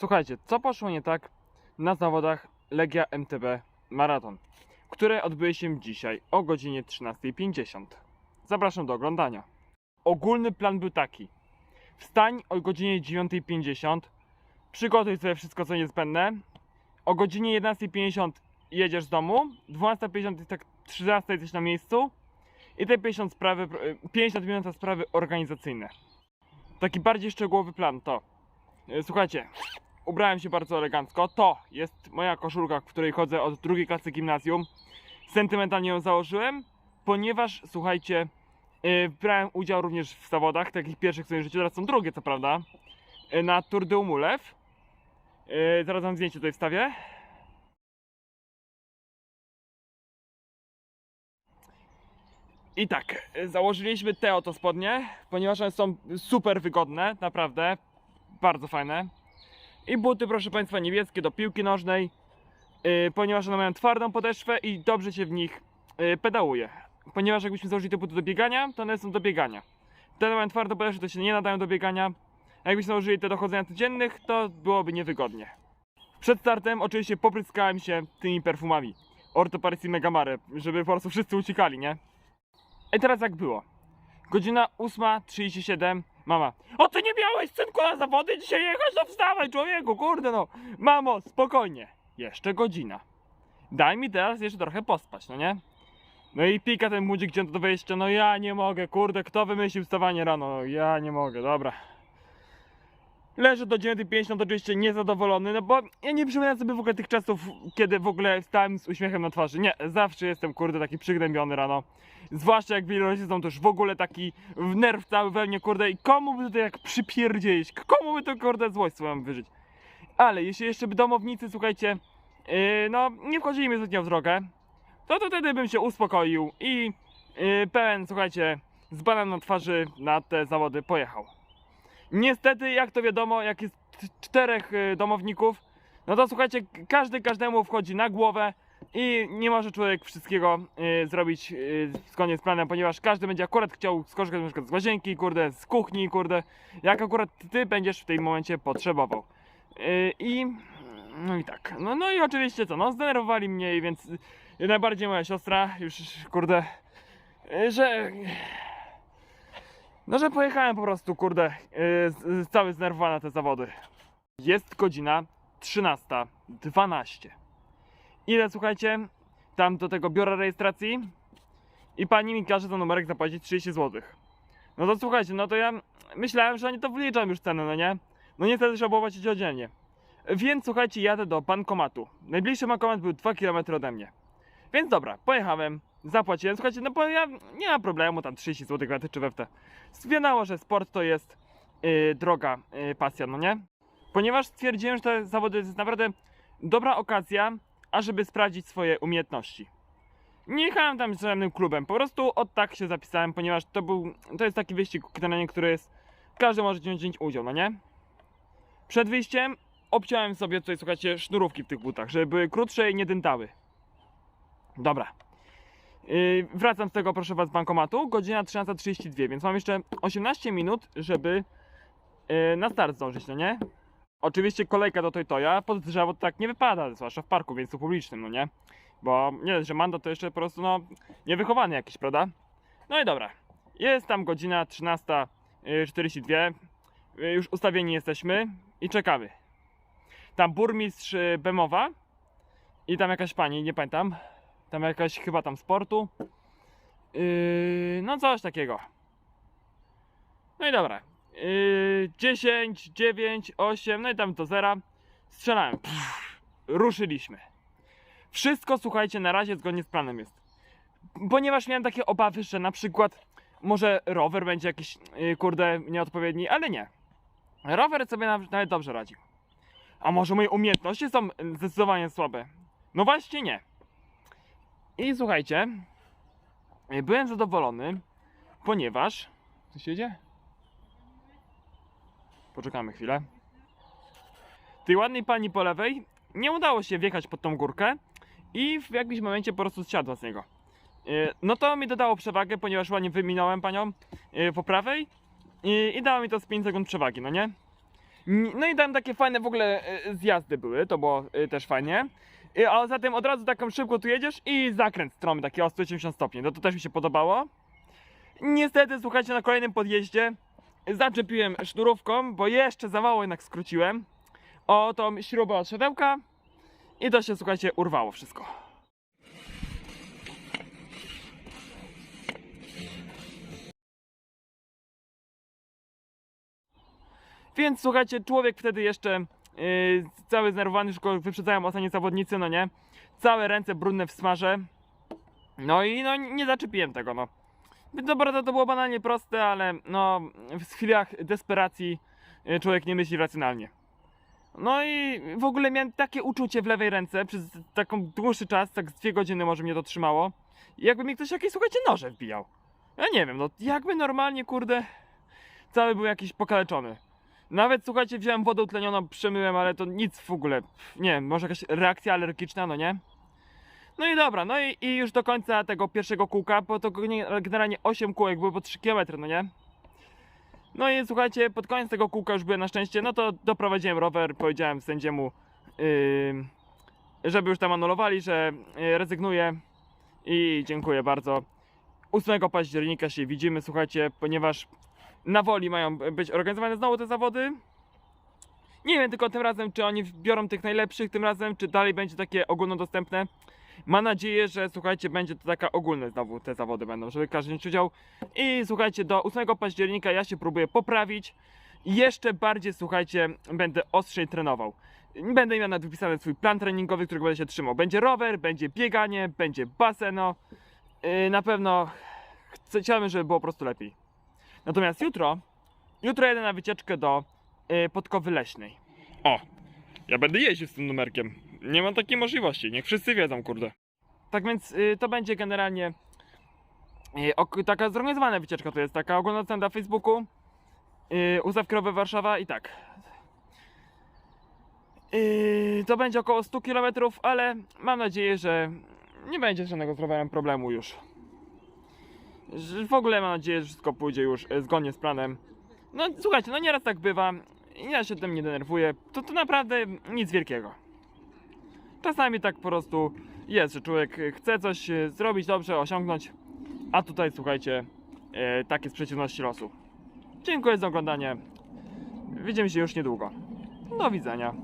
Słuchajcie, co poszło nie tak na zawodach Legia MTB Maraton, które odbyły się dzisiaj o godzinie 13.50. Zapraszam do oglądania. Ogólny plan był taki. Wstań o godzinie 9.50, przygotuj sobie wszystko co niezbędne. O godzinie 11.50 jedziesz z domu, 12.50 jest tak 13 jesteś na miejscu i te 50 sprawy, 50 minut na sprawy organizacyjne. Taki bardziej szczegółowy plan to E, Słuchajcie, ubrałem się bardzo elegancko. To jest moja koszulka, w której chodzę od drugiej klasy gimnazjum. Sentymentalnie ją założyłem, ponieważ, słuchajcie, e, brałem udział również w zawodach, takich pierwszych w swoim życiu, teraz są drugie, co prawda, e, na Tour de Umulew. E, Zaraz wam zdjęcie tutaj wstawię. I tak, założyliśmy te oto spodnie, ponieważ one są super wygodne, naprawdę, bardzo fajne. I buty, proszę Państwa, niebieskie do piłki nożnej, yy, ponieważ one mają twardą podeszwę i dobrze się w nich yy, pedałuje. Ponieważ jakbyśmy założyli te buty do biegania, to one są do biegania. Te mają twardą podeszwę, to się nie nadają do biegania. A jakbyśmy założyli te do chodzenia codziennych, to byłoby niewygodnie. Przed startem oczywiście popryskałem się tymi perfumami. Orto Paris i Megamare, żeby po prostu wszyscy uciekali, nie? I teraz jak było? Godzina 8.37 Mama, o ty nie miałeś synku na zawody dzisiaj jechać? No wstawaj człowieku, kurde no. Mamo, spokojnie. Jeszcze godzina. Daj mi teraz jeszcze trochę pospać, no nie? No i pika ten młodzik gdzie do wejścia, no ja nie mogę, kurde, kto wymyślił wstawanie rano? No ja nie mogę, dobra. Leżę do 9.50, to oczywiście niezadowolony, no bo ja nie przypominam sobie w ogóle tych czasów, kiedy w ogóle wstałem z uśmiechem na twarzy. Nie, zawsze jestem, kurde, taki przygnębiony rano. Zwłaszcza jak wielorodzinsą, to już w ogóle taki w nerw cały we mnie, kurde, i komu by to jak przypierdzielić? Komu by to, kurde, złość swoją wyżyć? Ale jeśli jeszcze by domownicy, słuchajcie, yy, no, nie wchodzili mi zbytnio w drogę, to, to wtedy bym się uspokoił i yy, pełen, słuchajcie, z banan na twarzy na te zawody pojechał. Niestety, jak to wiadomo, jak jest czterech y, domowników, no to słuchajcie, każdy każdemu wchodzi na głowę i nie może człowiek wszystkiego y, zrobić y, zgodnie z planem, ponieważ każdy będzie akurat chciał skorzystać na przykład z łazienki, kurde, z kuchni, kurde, jak akurat ty będziesz w tym momencie potrzebował. Y, I no i tak. No, no i oczywiście co, no zdenerwowali mnie, więc najbardziej moja siostra, już kurde, y, że no, że pojechałem po prostu, kurde, yy, cały znerwowany na te zawody. Jest godzina 13.12. Ile, słuchajcie, tam do tego biura rejestracji i pani mi każe za numerek zapłacić 30 zł. No to słuchajcie, no to ja myślałem, że oni to wliczą już cenę, no nie? No niestety trzeba było płacić oddzielnie. Więc słuchajcie, jadę do bankomatu. Najbliższy bankomat był 2 km ode mnie. Więc dobra, pojechałem, zapłaciłem. Słuchajcie, no bo ja nie ma problemu, tam 30 zł graty czy we w. Wiadomo, że sport to jest yy, droga yy, pasja, no nie? Ponieważ stwierdziłem, że te zawody to jest naprawdę dobra okazja, ażeby sprawdzić swoje umiejętności. Nie jechałem tam z żadnym klubem, po prostu od tak się zapisałem, ponieważ to był, to jest taki wyścig, nim, który jest, każdy może wziąć udział, no nie? Przed wyjściem obciąłem sobie tutaj, słuchajcie, sznurówki w tych butach, żeby były krótsze i nie dętały. Dobra. Yy, wracam z tego, proszę was, z bankomatu. Godzina 13.32, więc mam jeszcze 18 minut, żeby yy, na start zdążyć, no nie? Oczywiście kolejka do Toytoja pod drzewo tak nie wypada, zwłaszcza w parku, więc publicznym, no nie? Bo nie że mando to jeszcze po prostu, no, niewychowany jakiś, prawda? No i dobra. Jest tam godzina 13.42. Yy, już ustawieni jesteśmy i czekamy. Tam burmistrz Bemowa i tam jakaś pani, nie pamiętam, tam jakaś chyba tam sportu. Yy, no coś takiego. No i dobra. Yy, 10, 9, 8, no i tam to zera. Strzelałem. Pff, ruszyliśmy. Wszystko słuchajcie, na razie zgodnie z planem jest. Ponieważ miałem takie obawy, że na przykład może rower będzie jakiś yy, kurde nieodpowiedni, ale nie. Rower sobie naw- nawet dobrze radził. A może moje umiejętności są zdecydowanie słabe? No właśnie nie. I słuchajcie, y, byłem zadowolony, ponieważ. Co się dzieje? Poczekamy chwilę. Tej ładnej pani po lewej nie udało się wjechać pod tą górkę i w jakimś momencie po prostu zsiadła z niego. Y, No to mi dodało przewagę, ponieważ ładnie wyminąłem panią y, po prawej i, dało mi to z 5 sekund przewagi, no nie? No i tam takie fajne w ogóle e, zjazdy były, to było e, też fajnie. E, A zatem od razu taką szybko tu jedziesz i zakręt stromy, taki o 180 stopni. No to też mi się podobało. Niestety, słuchajcie, na kolejnym podjeździe zaczepiłem sznurówką, bo jeszcze za mało jednak skróciłem o tą śrubę od siodełka i to się, słuchajcie, urwało wszystko. Więc słuchajcie, człowiek wtedy jeszcze yy, cały znerwowany, już go wyprzedzają ostatni zawodnicy, no nie? Całe ręce brudne w smarze. No i no nie zaczepiłem tego, no. Dobra, to, to było banalnie proste, ale no w chwilach desperacji y, człowiek nie myśli racjonalnie. No i w ogóle miałem takie uczucie w lewej ręce przez taką dłuższy czas, tak z dwie godziny może mnie to trzymało. Jakby mi ktoś jakieś, słuchajcie, noże wbijał. Ja nie wiem, no jakby normalnie, kurde, cały był jakiś pokaleczony. Nawet, słuchajcie, wziąłem wodę utlenioną, przemyłem, ale to nic w ogóle. Nie może jakaś reakcja alergiczna, no nie? No i dobra, no i, i już do końca tego pierwszego kółka, bo to nie- generalnie 8 kółek były po 3 km, no nie? No i słuchajcie, pod koniec tego kółka już byłem na szczęście, no to doprowadziłem rower, powiedziałem sędziemu, yy, żeby już tam anulowali, że yy, rezygnuję i dziękuję bardzo. 8 października się widzimy, słuchajcie, ponieważ na woli mają być organizowane znowu te zawody. Nie wiem tylko tym razem, czy oni biorą tych najlepszych tym razem, czy dalej będzie takie ogólnodostępne. Mam nadzieję, że słuchajcie, będzie to taka ogólne znowu te zawody będą, żeby każdy wziął udział. I słuchajcie, do 8 października ja się próbuję poprawić. Jeszcze bardziej, słuchajcie, będę ostrzej trenował. Będę miał nawet wypisany swój plan treningowy, którego będę się trzymał. Będzie rower, będzie bieganie, będzie baseno. Yy, na pewno chciałbym, żeby było po prostu lepiej. Natomiast jutro, jutro jedę na wycieczkę do yy, Podkowy Leśnej. O, ja będę jeździł z tym numerkiem. Nie mam takiej możliwości, niech wszyscy wiedzą, kurde. Tak więc yy, to będzie generalnie yy, taka zorganizowana wycieczka, to jest taka ogólnodostępna na Facebooku. Yy, Ustaw Krowy Warszawa i tak. Yy, to będzie około 100 km, ale mam nadzieję, że nie będzie żadnego z rowerem problemu już. W ogóle mam nadzieję, że wszystko pójdzie już e, zgodnie z planem. No słuchajcie, no nieraz tak bywa. Ja się tym nie denerwuję. To, to naprawdę nic wielkiego. Czasami tak po prostu jest, że człowiek chce coś e, zrobić dobrze, osiągnąć, a tutaj słuchajcie, e, takie sprzeciwności losu. Dziękuję za oglądanie. Widzimy się już niedługo. Do widzenia.